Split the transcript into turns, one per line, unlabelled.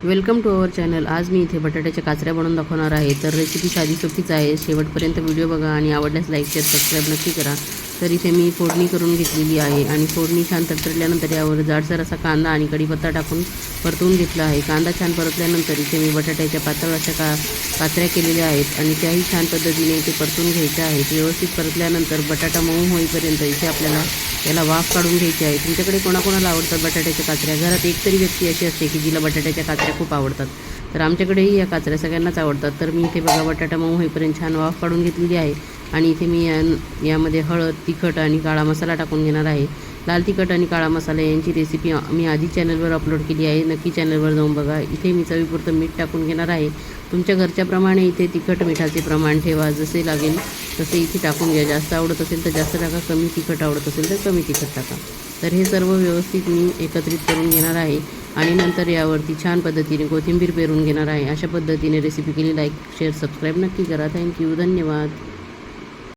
Welcome to our channel. आज मी इथे बटाट्याच्या काचऱ्या बनवून दाखवणार आहे. तर रेसिपी साधी सोपीच आहे. शेवटपर्यंत व्हिडिओ बघा आणि आवडल्यास लाईक शेअर सबस्क्राईब नक्की करा. तर इथे मी फोडणी करून घेतलेली आहे आणि फोडणी छान तडतडल्यानंतर यावर जाडसर असा कांदा आणि कढीपत्ता टाकून परतवून घेतला आहे. कांदा छान परतल्यानंतर इथे मी बटाट्याच्या पातळ अशा का पात्र्या केलेल्या आहेत आणि त्याही छान पद्धतीने इथे परतून घ्यायच्या आहेत. व्यवस्थित परतल्यानंतर बटाटा मऊ होईपर्यंत इथे आपल्याला याला वाफ काढून घ्यायची आहे. तुमच्याकडे कोणाकोणाला आवडतात बटाट्याच्या काचऱ्या घरात एक तरी व्यक्ती अशी असते की जिला बटाट्याच्या काचऱ्या खूप आवडतात. तर आमच्याकडेही या काचऱ्या सगळ्यांनाच आवडतात. तर मी इथे बघा बटाटा मऊ होईपर्यंत छान वाफ काढून घेतलेली आहे. आणि इथे मी या यामध्ये हळद तिखट आणि काळा मसाला टाकून घेणार आहे. लाल तिखट आणि काळा मसाला यांची रेसिपी मी आधी चॅनलवर अपलोड केली आहे. नक्की चॅनलवर जाऊन बघा. इथे मी चवीपुरतं मीठ टाकून घेणार आहे. तुमच्या घरच्याप्रमाणे इथे तिखट मिठाचे प्रमाण ठेवा. जसे लागेल तसे इथे टाकून घ्या. जास्त आवडत असेल तर जास्त टाका. कमी तिखट आवडत असेल तर कमी तिखट टाका. तर हे सर्व व्यवस्थित मी एकत्रित करून घेणार आहे. आणि नंतर यावरती छान पद्धतीने कोथिंबीर पेरून घेणार आहे. अशा पद्धतीने रेसिपी केली. लाईक शेअर सबस्क्राईब नक्की करा. थँक्यू धन्यवाद.